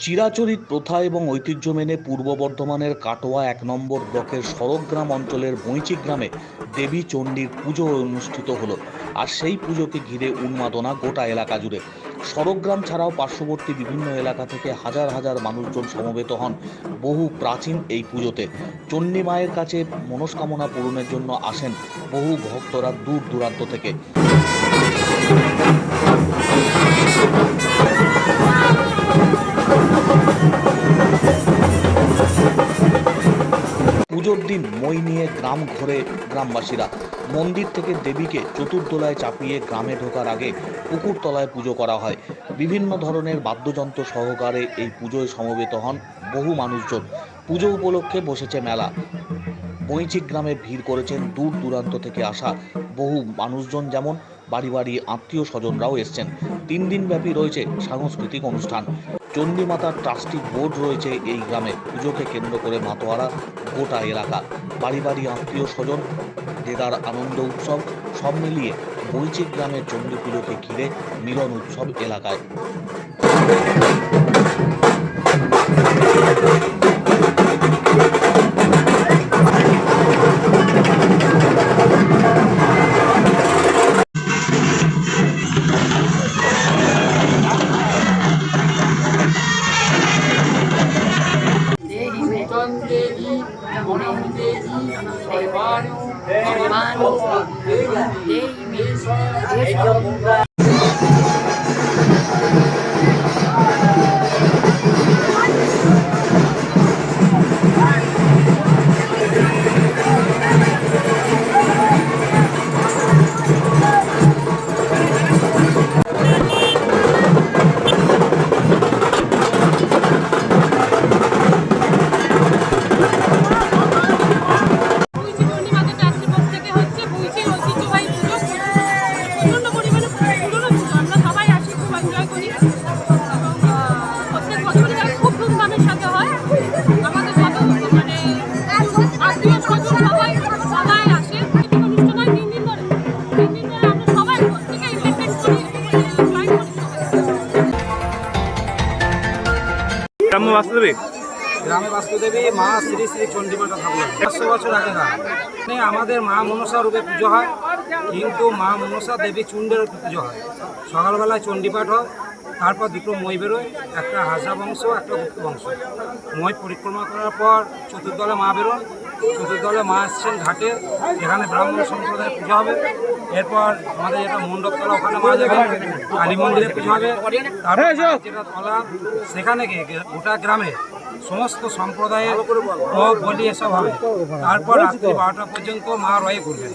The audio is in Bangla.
চিরাচরিত প্রথা এবং ঐতিহ্য মেনে পূর্ব বর্ধমানের কাটোয়া এক নম্বর ব্লকের সড়কগ্রাম অঞ্চলের বৈঁচি গ্রামে দেবী চণ্ডীর পুজো অনুষ্ঠিত হলো। আর সেই পুজোকে ঘিরে উন্মাদনা গোটা এলাকা জুড়ে। সড়কগ্রাম ছাড়াও পার্শ্ববর্তী বিভিন্ন এলাকা থেকে হাজার হাজার মানুষজন সমবেত হন বহু প্রাচীন এই পুজোতে। চণ্ডী মায়ের কাছে মনস্কামনা পূরণের জন্য আসেন বহু ভক্তরা দূর দূরান্ত থেকে। পুজোর দিন মই নিয়ে গ্রাম ঘোরে গ্রামবাসীরা। মন্দির থেকে দেবীকে চতুর্দোলায় চাপিয়ে গ্রামে ঢোকার আগে পুকুর তলায় পুজো করা হয়। বিভিন্ন ধরনের বাদ্যযন্ত্র সহকারে এই পুজোয় সমবেত হন বহু মানুষজন। পুজো উপলক্ষে বসেছে মেলা। বৈঁচি গ্রামে ভিড় করেছেন দূর দূরান্ত থেকে আসা বহু মানুষজন যেমন বাড়ি বাড়ি আত্মীয় স্বজনরাও এসছেন। তিন দিন ব্যাপী রয়েছে সাংস্কৃতিক অনুষ্ঠান। চণ্ডীমাতার ট্রাস্টি বোর্ড রয়েছে এই গ্রামে। পুজোকে কেন্দ্র করে মাতোয়ারা গোটা এলাকা, বাড়ি বাড়ি আত্মীয় স্বজন, দেদার আনন্দ উৎসব, সব মিলিয়ে বৈচিক গ্রামের চণ্ডী পুজোকে ঘিরে মিলন উৎসব এলাকায়। মনম দেবী শৈবান Dei দেবী বাস্তবে গ্রামে বাস্তুদেবী মা শ্রী শ্রী চণ্ডীমাতা ঠাকুর পাঁচশো বছর আগে না। এখানে আমাদের মা মনসা রূপে পুজো হয়, কিন্তু মা মনসা দেবী চুণ্ডের রূপে পুজো হয়। সকালবেলায় চণ্ডীপাঠ হয়, তারপর দুটো মই বেরোয়, একটা হাজা বংশ, একটা গুপ্ত বংশ। মই পরিক্রমা করার পর চতুর্দলে মা বেরোন চতুর্দলে মা আসছেন ঘাটে। এখানে ব্রাহ্মণ সম্প্রদায়ের পুজো হবে। এরপর আমাদের যেটা মণ্ডপতলা ওখানে মা যাবে কালী মন্দিরে পুজো হবে। তারপর যেটা তলা সেখানে গিয়ে গোটা গ্রামে সমস্ত সম্প্রদায়ের বলি এসব হবে। তারপর রাত্রি বারোটা পর্যন্ত মা রয়ে করবেন